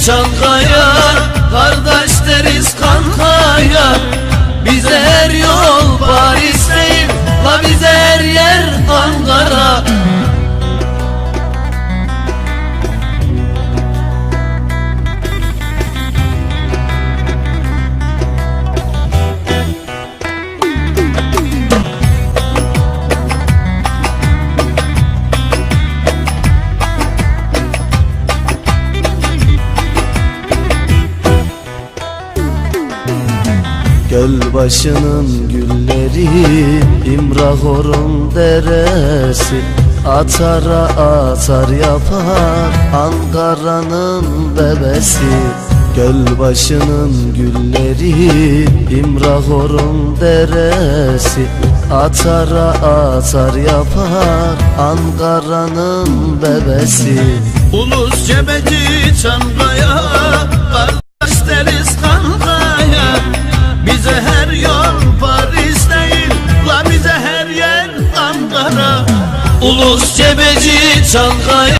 cebeci Çankaya Kardeş başının gülleri İmrahor'un deresi Atara atar yapar Ankara'nın bebesi. Göl başının gülleri İmrahor'un deresi Atara atar yapar Ankara'nın bebesi. Ulus cebeci Çankaya 也别记沧海。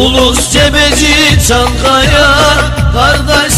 Ulus cebeci Çankaya Kardeş